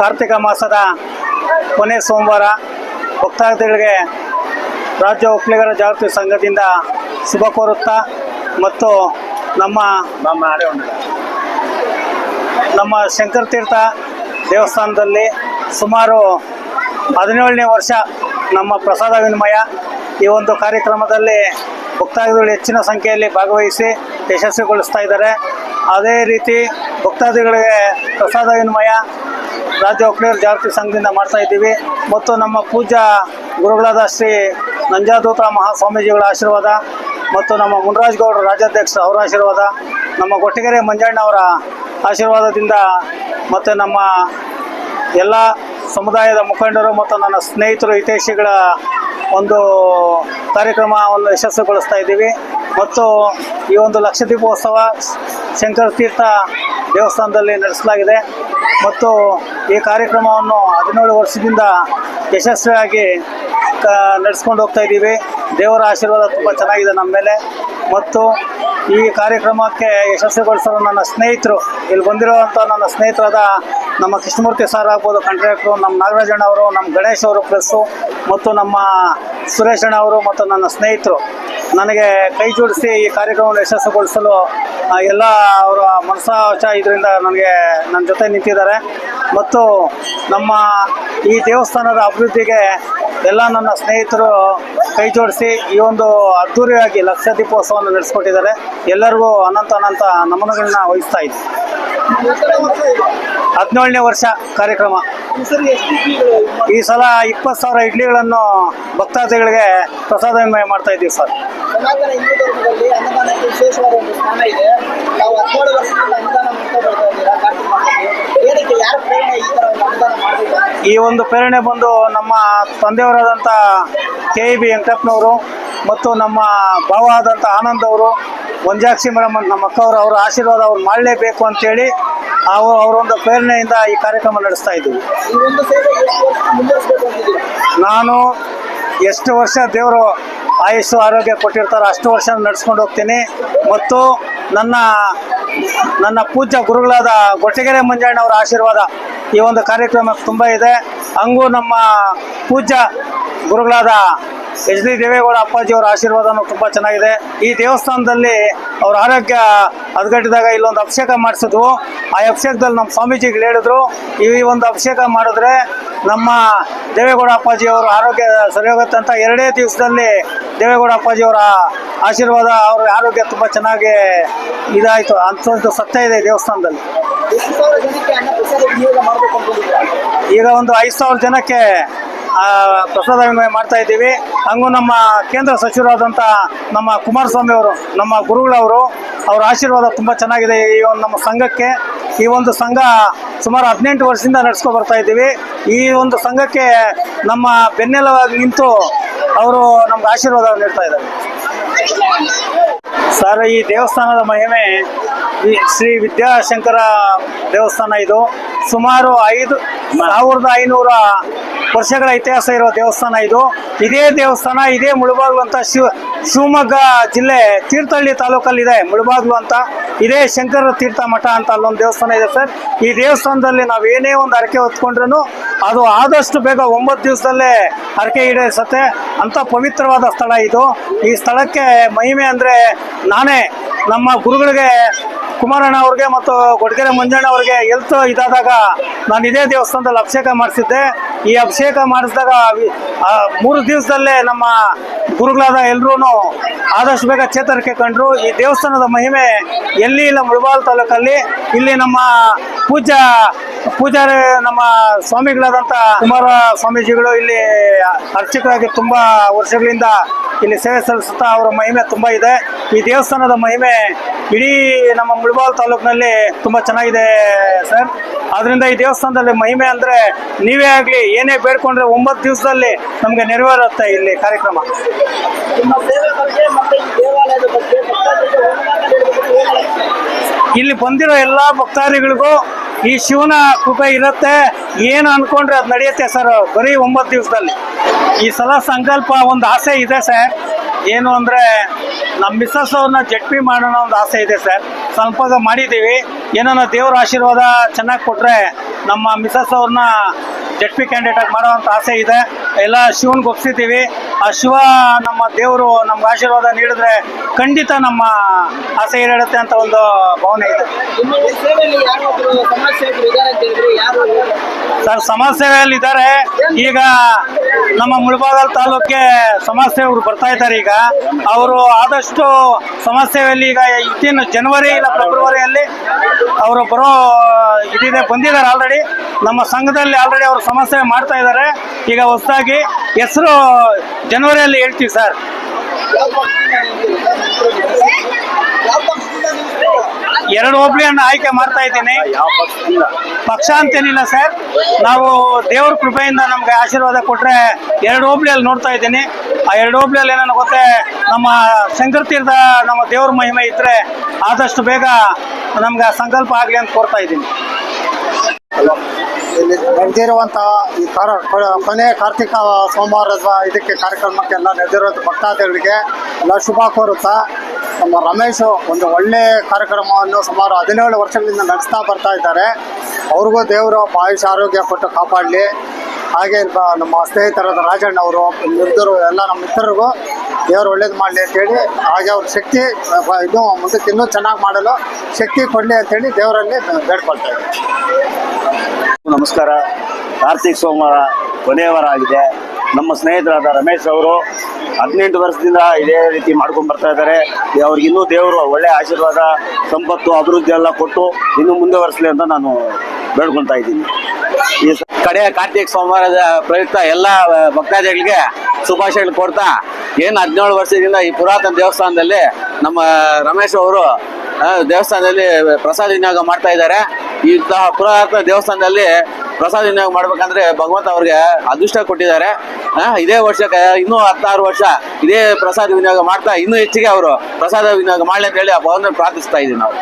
ಕಾರ್ತಿಕ ಮಾಸದ ಕೊನೆ ಸೋಮವಾರ ಭಕ್ತಾದಿಗಳಿಗೆ ರಾಜ್ಯ ಒಕ್ಕಲಿಗರ ಜಾಗೃತಿ ಸಂಘದಿಂದ ಶುಭ ಕೋರುತ್ತಾ ಮತ್ತು ನಮ್ಮ ನಮ್ಮ ಶಂಕರ ತೀರ್ಥ ದೇವಸ್ಥಾನದಲ್ಲಿ ಸುಮಾರು ಹದಿನೇಳನೇ ವರ್ಷ ನಮ್ಮ ಪ್ರಸಾದ ವಿನಿಮಯ ಈ ಒಂದು ಕಾರ್ಯಕ್ರಮದಲ್ಲಿ ಭಕ್ತಾದಿಗಳು ಹೆಚ್ಚಿನ ಸಂಖ್ಯೆಯಲ್ಲಿ ಭಾಗವಹಿಸಿ ಯಶಸ್ವಿಗೊಳಿಸ್ತಾ ಇದ್ದಾರೆ. ಅದೇ ರೀತಿ ಭಕ್ತಾದಿಗಳಿಗೆ ಪ್ರಸಾದ ವಿನಿಮಯ ರಾಜ್ಯ ಒಕ್ಕಲಿಗರ ಜಾಗೃತಿ ಸಂಘದಿಂದ ಮಾಡ್ತಾ ಇದ್ದೀವಿ. ಮತ್ತು ನಮ್ಮ ಪೂಜಾ ಗುರುಗಳಾದ ಶ್ರೀ ನಂಜಾದೂತ ಮಹಾಸ್ವಾಮೀಜಿಗಳ ಆಶೀರ್ವಾದ ಮತ್ತು ನಮ್ಮ ಮುನರಾಜ್ ಗೌಡರು ರಾಜ್ಯಾಧ್ಯಕ್ಷ ಅವರ ಆಶೀರ್ವಾದ, ನಮ್ಮ ಕೊಟ್ಟಿಗೆರೆ ಮಂಜಣ್ಣ ಅವರ ಆಶೀರ್ವಾದದಿಂದ ಮತ್ತು ನಮ್ಮ ಎಲ್ಲ ಸಮುದಾಯದ ಮುಖಂಡರು ಮತ್ತು ನನ್ನ ಸ್ನೇಹಿತರು, ಹಿತೈಷಿಗಳ ಒಂದು ಕಾರ್ಯಕ್ರಮವನ್ನು ಯಶಸ್ವಿಗೊಳಿಸ್ತಾ ಇದ್ದೀವಿ. ಮತ್ತು ಈ ಒಂದು ಲಕ್ಷದೀಪೋತ್ಸವ ಶಂಕರ ತೀರ್ಥ ದೇವಸ್ಥಾನದಲ್ಲಿ ನಡೆಸಲಾಗಿದೆ. ಮತ್ತು ಈ ಕಾರ್ಯಕ್ರಮವನ್ನು ಹದಿನೇಳು ವರ್ಷದಿಂದ ಯಶಸ್ವಿಯಾಗಿ ನಡೆಸ್ಕೊಂಡು ಹೋಗ್ತಾ ಇದ್ದೀವಿ. ದೇವರ ಆಶೀರ್ವಾದ ತುಂಬ ಚೆನ್ನಾಗಿದೆ ನಮ್ಮ ಮೇಲೆ. ಮತ್ತು ಈ ಕಾರ್ಯಕ್ರಮಕ್ಕೆ ಯಶಸ್ವಿಗೊಳಿಸಲು ನನ್ನ ಸ್ನೇಹಿತರು, ಇಲ್ಲಿ ಬಂದಿರುವಂಥ ನನ್ನ ಸ್ನೇಹಿತರಾದ ನಮ್ಮ ಕೃಷ್ಣಮೂರ್ತಿ ಸರ್ ಆಗ್ಬೋದು, ಕಾಂಟ್ರಾಕ್ಟ್ರು, ನಮ್ಮ ನಾಗರಾಜಣ್ಣ ಅವರು, ನಮ್ಮ ಗಣೇಶ್ ಅವರು ಪ್ಲಸ್ಸು ಮತ್ತು ನಮ್ಮ ಸುರೇಶಣ್ಣ ಅವರು ಮತ್ತು ನನ್ನ ಸ್ನೇಹಿತರು. ನನಗೆ ಕೈ ಜೋಡಿಸಿ ಈ ಕಾರ್ಯಕ್ರಮವನ್ನು ಯಶಸ್ವಿಗೊಳಿಸಲು ಎಲ್ಲ ಅವರ ಮನಸಾಚ ಇದರಿಂದ ನನಗೆ ನನ್ನ ಜೊತೆ ನಿಂತಿದ್ದಾರೆ. ಮತ್ತು ನಮ್ಮ ಈ ದೇವಸ್ಥಾನದ ಅಭಿವೃದ್ಧಿಗೆ ಎಲ್ಲ ನನ್ನ ಸ್ನೇಹಿತರು ಕೈ ಜೋಡಿಸಿ ಈ ಒಂದು ಅದ್ಧೂರಿಯಾಗಿ ಲಕ್ಷ ದೀಪೋತ್ಸವವನ್ನು ನಡೆಸ್ಕೊಟ್ಟಿದ್ದಾರೆ. ಎಲ್ಲರಿಗೂ ಅನಂತ ಅನಂತ ನಮನಗಳನ್ನ ವಹಿಸ್ತಾ ಇದ್ದೆ ಹದಿನೇಳನೇ ವರ್ಷ ಕಾರ್ಯಕ್ರಮ. ಈ ಸಲ ಇಪ್ಪತ್ತು ಸಾವಿರ ಇಡ್ಲಿಗಳನ್ನು ಭಕ್ತಾದಿಗಳಿಗೆ ಪ್ರಸಾದ ಮಾಡ್ತಾ ಇದ್ದೀವಿ ಸರ್. ಈ ಒಂದು ಪ್ರೇರಣೆ ಬಂದು ನಮ್ಮ ತಂದೆಯವರಾದಂಥ ಕೆ ಇ ಬಿ ವೆಂಕಟಪ್ಪನವರು ಮತ್ತು ನಮ್ಮ ಭಾವ ಆದಂಥ ಆನಂದ್ ಅವರು ಒಂಜಾಕ್ಷಿ ಮೇಡಮ್ ಅಂತ ನಮ್ಮ ಅಕ್ಕವರು ಅವರ ಆಶೀರ್ವಾದ ಅವ್ರು ಮಾಡಲೇಬೇಕು ಅಂತೇಳಿ ಅವರು ಅವರೊಂದು ಪ್ರೇರಣೆಯಿಂದ ಈ ಕಾರ್ಯಕ್ರಮ ನಡೆಸ್ತಾ ಇದ್ದೀವಿ. ನಾನು ಎಷ್ಟು ವರ್ಷ ದೇವರು ಆಯುಸ್ಸು ಆರೋಗ್ಯ ಕೊಟ್ಟಿರ್ತಾರೋ ಅಷ್ಟು ವರ್ಷ ನಡೆಸ್ಕೊಂಡು ಹೋಗ್ತೀನಿ. ಮತ್ತು ನನ್ನ ನನ್ನ ಪೂಜ್ಯ ಗುರುಗಳಾದ ಗೊಟ್ಟಿಗೆರೆ ಮಂಜಣ್ಣವರ ಆಶೀರ್ವಾದ ಈ ಒಂದು ಕಾರ್ಯಕ್ರಮಕ್ಕೆ ತುಂಬ ಇದೆ. ಹಂಗೂ ನಮ್ಮ ಪೂಜ್ಯ ಗುರುಗಳಾದ ಎಚ್ ಡಿ ದೇವೇಗೌಡ ಅಪ್ಪಾಜಿ ಅವರ ಆಶೀರ್ವಾದನೂ ತುಂಬ ಚೆನ್ನಾಗಿದೆ. ಈ ದೇವಸ್ಥಾನದಲ್ಲಿ ಅವ್ರ ಆರೋಗ್ಯ ಹದಗಟ್ಟಿದಾಗ ಇಲ್ಲೊಂದು ಅಭಿಷೇಕ ಮಾಡಿಸಿದ್ವು. ಆ ಅಭಿಷೇಕದಲ್ಲಿ ನಮ್ಮ ಸ್ವಾಮೀಜಿಗಳು ಹೇಳಿದ್ರು ಈ ಒಂದು ಅಭಿಷೇಕ ಮಾಡಿದ್ರೆ ನಮ್ಮ ದೇವೇಗೌಡ ಅಪ್ಪಾಜಿ ಅವರ ಆರೋಗ್ಯ ಸರಿ ಹೋಗುತ್ತೆ ಅಂತ ಎರಡೇ ದಿವಸದಲ್ಲಿ ದೇವೇಗೌಡ ಅಪ್ಪಾಜಿ ಅವರ ಆಶೀರ್ವಾದ ಅವ್ರ ಆರೋಗ್ಯ ತುಂಬ ಚೆನ್ನಾಗಿ ಇದಾಯಿತು. ಅಂತ ಸತ್ಯ ಇದೆ ದೇವಸ್ಥಾನದಲ್ಲಿ. ಈಗ ಒಂದು ಐದು ಸಾವಿರ ಜನಕ್ಕೆ ಪ್ರಸಾದ ವಿನಿಮಯ ಮಾಡ್ತಾ ಇದ್ದೀವಿ. ಹಂಗೂ ನಮ್ಮ ಕೇಂದ್ರ ಸಚಿವರಾದಂಥ ನಮ್ಮ ಕುಮಾರಸ್ವಾಮಿ ಅವರು, ನಮ್ಮ ಗುರುಗಳವರು ಅವರ ಆಶೀರ್ವಾದ ತುಂಬ ಚೆನ್ನಾಗಿದೆ ಈ ಒಂದು ನಮ್ಮ ಸಂಘಕ್ಕೆ. ಈ ಒಂದು ಸಂಘ ಸುಮಾರು ಹದಿನೆಂಟು ವರ್ಷದಿಂದ ನಡೆಸ್ಕೊ ಬರ್ತಾ ಇದ್ದೀವಿ. ಈ ಒಂದು ಸಂಘಕ್ಕೆ ನಮ್ಮ ಬೆನ್ನೆಲವಾಗಿ ನಿಂತು ಅವರು ನಮ್ಗೆ ಆಶೀರ್ವಾದ ನೀಡ್ತಾ ಇದ್ದಾರೆ. ಸರ್, ಈ ದೇವಸ್ಥಾನದ ಮಹಿಮೆ ಈ ಶ್ರೀ ವಿದ್ಯಾಶಂಕರ ದೇವಸ್ಥಾನ ಇದು. ಸುಮಾರು ಐದು ಸಾವಿರದ ಐನೂರ ವರ್ಷಗಳ ಇತಿಹಾಸ ಇರುವ ದೇವಸ್ಥಾನ ಇದು. ಇದೇ ದೇವಸ್ಥಾನ, ಇದೇ ಮುಳುಬಾಗ್ಲು ಅಂತ ಶಿವ, ಶಿವಮೊಗ್ಗ ಜಿಲ್ಲೆ ತೀರ್ಥಹಳ್ಳಿ ತಾಲೂಕಲ್ಲಿದೆ ಮುಳುಬಾಗ್ಲು ಅಂತ. ಇದೇ ಶಂಕರ ತೀರ್ಥ ಮಠ ಅಂತ ಅಲ್ಲೊಂದು ದೇವಸ್ಥಾನ ಇದೆ ಸರ್. ಈ ದೇವಸ್ಥಾನದಲ್ಲಿ ನಾವು ಏನೇ ಒಂದು ಹರಕೆ ಹೊತ್ಕೊಂಡ್ರು ಅದು ಆದಷ್ಟು ಬೇಗ ಒಂಬತ್ತು ದಿವಸದಲ್ಲೇ ಹರಕೆ ಈಡೇರಿಸುತ್ತೆ. ಅಂತ ಪವಿತ್ರವಾದ ಸ್ಥಳ ಇದು. ಈ ಸ್ಥಳಕ್ಕೆ ಮಹಿಮೆ ಅಂದರೆ ನಾನೇ. ನಮ್ಮ ಗುರುಗಳಿಗೆ ಕುಮಾರಣ್ಣ ಅವ್ರಿಗೆ ಮತ್ತು ಗೊಡ್ಗೆರೆ ಮಂಜಣ್ಣ ಅವ್ರಿಗೆ ಎಲ್ತ್ ಇದಾದಾಗ ನಾನು ಇದೇ ದೇವಸ್ಥಾನದಲ್ಲಿ ಅಭಿಷೇಕ ಮಾಡಿಸಿದ್ದೆ. ಈ ಅಭಿಷೇಕ ಮಾಡಿಸಿದಾಗ ಮೂರು ದಿವಸದಲ್ಲೇ ನಮ್ಮ ಗುರುಗಳಾದ ಎಲ್ಲರೂ ಆದಷ್ಟು ಬೇಗ ಚೇತರಿಕೆ ಕಂಡ್ರು. ಈ ದೇವಸ್ಥಾನದ ಮಹಿಮೆ ಎಲ್ಲಿ ಇಲ್ಲ ಮುಳಬಾಲ್ ತಾಲೂಕಲ್ಲಿ. ಇಲ್ಲಿ ನಮ್ಮ ಪೂಜಾ ಪೂಜಾರಿ ನಮ್ಮ ಸ್ವಾಮಿಗಳಾದಂಥ ಕುಮಾರ ಸ್ವಾಮೀಜಿಗಳು ಇಲ್ಲಿ ಅರ್ಚಕರಾಗಿ ತುಂಬ ವರ್ಷಗಳಿಂದ ಇಲ್ಲಿ ಸೇವೆ ಸಲ್ಲಿಸುತ್ತಾ ಅವರ ಮಹಿಮೆ ತುಂಬ ಇದೆ. ಈ ದೇವಸ್ಥಾನದ ಮಹಿಮೆ ಇಡೀ ನಮ್ಮ ಮುಳಬಾಲ್ ತಾಲೂಕಿನಲ್ಲಿ ತುಂಬ ಚೆನ್ನಾಗಿದೆ ಸರ್. ಆದ್ರಿಂದ ಈ ದೇವಸ್ಥಾನದಲ್ಲಿ ಮಹಿಮೆ ಅಂದರೆ ನೀವೇ ಆಗಲಿ, ಏನೇ ಬೇಡ್ಕೊಂಡ್ರೆ ಒಂಬತ್ತು ದಿವಸದಲ್ಲಿ ನಮಗೆ ನೆರವೇರುತ್ತೆ ಇಲ್ಲಿ ಕಾರ್ಯಕ್ರಮ. ಇಲ್ಲಿ ಬಂದಿರೋ ಎಲ್ಲ ಭಕ್ತಾದಿಗಳಿಗೂ ಈ ಶಿವನ ಕೃಪೆ ಇರುತ್ತೆ. ಏನು ಅನ್ಕೊಂಡ್ರೆ ಅದು ನಡೆಯುತ್ತೆ ಸರ್, ಬರೀ ಒಂಬತ್ತು ದಿವಸದಲ್ಲಿ. ಈ ಸಲ ಸಂಕಲ್ಪ ಒಂದು ಆಸೆ ಇದೆ ಸರ್. ಏನು ಅಂದರೆ ನಮ್ಮ ಮಿಸ್ಸಸ್ ಅವ್ರನ್ನ ಜಟ್ಪಿ ಮಾಡೋಣ ಒಂದು ಆಸೆ ಇದೆ ಸರ್. ಸ್ವಲ್ಪ ಮಾಡಿದ್ದೀವಿ. ಏನೋ ದೇವರ ಆಶೀರ್ವಾದ ಚೆನ್ನಾಗಿ ಕೊಟ್ಟರೆ ನಮ್ಮ ಮಿಸಸ್ ಅವ್ರನ್ನ ಜೆಡ್ ಪಿ ಕ್ಯಾಂಡಿಡೇಟ್ ಆಗಿ ಮಾಡುವಂತ ಆಸೆ ಇದೆ. ಎಲ್ಲ ಶಿವನ್ಗೆ ಒಪ್ಸಿದ್ದೀವಿ. ಆ ಶಿವ ನಮ್ಮ ದೇವರು ನಮ್ಗೆ ಆಶೀರ್ವಾದ ನೀಡಿದ್ರೆ ಖಂಡಿತ ನಮ್ಮ ಆಸೆ ಈಡೇರುತ್ತೆ ಅಂತ ಒಂದು ಭಾವನೆ ಇದೆ. ಸರ್ ಸಮಾಜ ಸೇವೆಯಲ್ಲಿ ಇದ್ದಾರೆ ಈಗ ನಮ್ಮ ಮುಳಬಾಗಲ್ ತಾಲೂಕಿಗೆ ಸಮಾಜ ಸೇವಕರು ಬರ್ತಾ ಇದ್ದಾರೆ ಈಗ. ಅವರು ಆದಷ್ಟು ಸಮಾಜ ಸೇವೆಯಲ್ಲಿ ಈಗ ಇತ್ತಿನ ಜನವರಿ ಇಲ್ಲ ಫೆಬ್ರವರಿಯಲ್ಲಿ ಅವರು ಬರೋ ಇದಿದೆ ಬಂದಿದ್ದಾರೆ ಆಲ್ರೆಡಿ ನಮ್ಮ ಸಂಘದಲ್ಲಿ ಆಲ್ರೆಡಿ ಅವರು ಸಮಾಜ ಸೇವೆ ಮಾಡ್ತಾ ಇದ್ದಾರೆ. ಈಗ ಹೊಸದಾಗಿ ಹೆಸರು ಜನವರಿಯಲ್ಲಿ ಹೇಳ್ತೀವಿ ಸರ್? ಎರಡು ಹೋಬಳಿಯನ್ನು ಆಯ್ಕೆ ಮಾಡ್ತಾ ಇದ್ದೀನಿ. ಪಕ್ಷ ಅಂತೇನಿಲ್ಲ ಸರ್. ನಾವು ದೇವ್ರ ಕೃಪೆಯಿಂದ ನಮ್ಗೆ ಆಶೀರ್ವಾದ ಕೊಟ್ರೆ ಎರಡು ಹೋಬಳಿಯಲ್ಲಿ ನೋಡ್ತಾ ಇದ್ದೀನಿ. ಆ ಎರಡು ಹೋಬಳಿಯಲ್ಲಿ ಏನೋ ಗೊತ್ತೇ, ನಮ್ಮ ಶಂಕರ ನಮ್ಮ ದೇವ್ರ ಮಹಿಮೆ ಇದ್ರೆ ಆದಷ್ಟು ಬೇಗ ನಮ್ಗೆ ಸಂಕಲ್ಪ ಆಗಲಿ ಅಂತ ಕೋರ್ತಾ ಇದ್ದೀನಿ. ಇಲ್ಲಿ ನಡೆದಿರುವಂತಹ ಈ ಕಾರ ಕೊನೆ ಕಾರ್ತಿಕ ಸೋಮವಾರದ ಇದಕ್ಕೆ ಕಾರ್ಯಕ್ರಮಕ್ಕೆಲ್ಲ ನಡೆದಿರುವಂಥ ಭಕ್ತಾದಿಗಳಿಗೆ ಎಲ್ಲ ಶುಭ ಕೋರುತ್ತಾ ನಮ್ಮ ರಮೇಶ್ ಒಂದು ಒಳ್ಳೆ ಕಾರ್ಯಕ್ರಮವನ್ನು ಸುಮಾರು ಹದಿನೇಳು ವರ್ಷಗಳಿಂದ ನಡೆಸ್ತಾ ಬರ್ತಾ ಇದ್ದಾರೆ. ಅವ್ರಿಗೂ ದೇವರು ಆಯುಷ ಆರೋಗ್ಯ ಕೊಟ್ಟು ಕಾಪಾಡಲಿ. ಹಾಗೆ ನಮ್ಮ ಸ್ನೇಹಿತರಾದ ರಾಜಣ್ಣ ಅವರು ನಿರ್ದರು ಎಲ್ಲ ನಮ್ಮ ಮಿತ್ರರಿಗೂ ದೇವರು ಒಳ್ಳೇದು ಮಾಡಲಿ ಅಂತೇಳಿ ಹಾಗೆ ಅವ್ರ ಶಕ್ತಿ ಇದು ಮುಂದಕ್ಕೆ ಇನ್ನೂ ಚೆನ್ನಾಗಿ ಮಾಡಲು ಶಕ್ತಿ ಕೊಡಲಿ ಅಂತೇಳಿ ದೇವರಲ್ಲಿ ಬೇಡ್ಕೊಳ್ತಾ ಇದ್ದೀನಿ ನಮಸ್ಕಾರ. ಕಾರ್ತಿಕ್ ಸೋಮವಾರ ಕೊನೆಯ ವಾರ ಆಗಿದೆ ನಮ್ಮ ಸ್ನೇಹಿತರಾದ ರಮೇಶ್ ಅವರು ಹದಿನೆಂಟು ವರ್ಷದಿಂದ ಇದೇ ರೀತಿ ಮಾಡ್ಕೊಂಡು ಬರ್ತಾ ಇದ್ದಾರೆ. ಅವ್ರಿಗೆ ಇನ್ನೂ ದೇವರು ಒಳ್ಳೆ ಆಶೀರ್ವಾದ, ಸಂಪತ್ತು, ಅಭಿವೃದ್ಧಿ ಎಲ್ಲ ಕೊಟ್ಟು ಇನ್ನೂ ಮುಂದುವರಿಸಲಿ ಅಂತ ನಾನು ಬೇಡ್ಕೊಳ್ತಾ ಇದ್ದೀನಿ. ಈ ಕಡೆ ಕಾರ್ತಿಕ ಸೋಮವಾರದ ಪ್ರಯುಕ್ತ ಎಲ್ಲ ಭಕ್ತಾದಿಗಳಿಗೆ ಶುಭಾಶಯಗಳು ಕೊಡ್ತಾ ಏನು ಹದಿನೇಳು ವರ್ಷದಿಂದ ಈ ಪುರಾತನ ದೇವಸ್ಥಾನದಲ್ಲಿ ನಮ್ಮ ರಮೇಶ್ ಅವರು ದೇವಸ್ಥಾನದಲ್ಲಿ ಪ್ರಸಾದ ವಿನಿಯೋಗ ಮಾಡ್ತಾ ಇದ್ದಾರೆ. ಇಂತಹ ಪುರಾತನ ದೇವಸ್ಥಾನದಲ್ಲಿ ಪ್ರಸಾದ ವಿನಿಯೋಗ ಮಾಡ್ಬೇಕಂದ್ರೆ ಭಗವಂತ ಅವ್ರಿಗೆ ಅದೃಷ್ಟ ಕೊಟ್ಟಿದ್ದಾರೆ. ಇದೇ ವರ್ಷಕ್ಕೆ ಇನ್ನೂ ಹತ್ತಾರು ವರ್ಷ ಇದೇ ಪ್ರಸಾದ ವಿನಿಯೋಗ ಮಾಡ್ತಾ ಇನ್ನೂ ಹೆಚ್ಚಿಗೆ ಅವರು ಪ್ರಸಾದ ವಿನಿಯೋಗ ಮಾಡಲಿ ಅಂತ ಹೇಳಿ ಆ ಭಗವಂತ ಪ್ರಾರ್ಥಿಸ್ತಾ ಇದ್ದೀವಿ ನಾವು.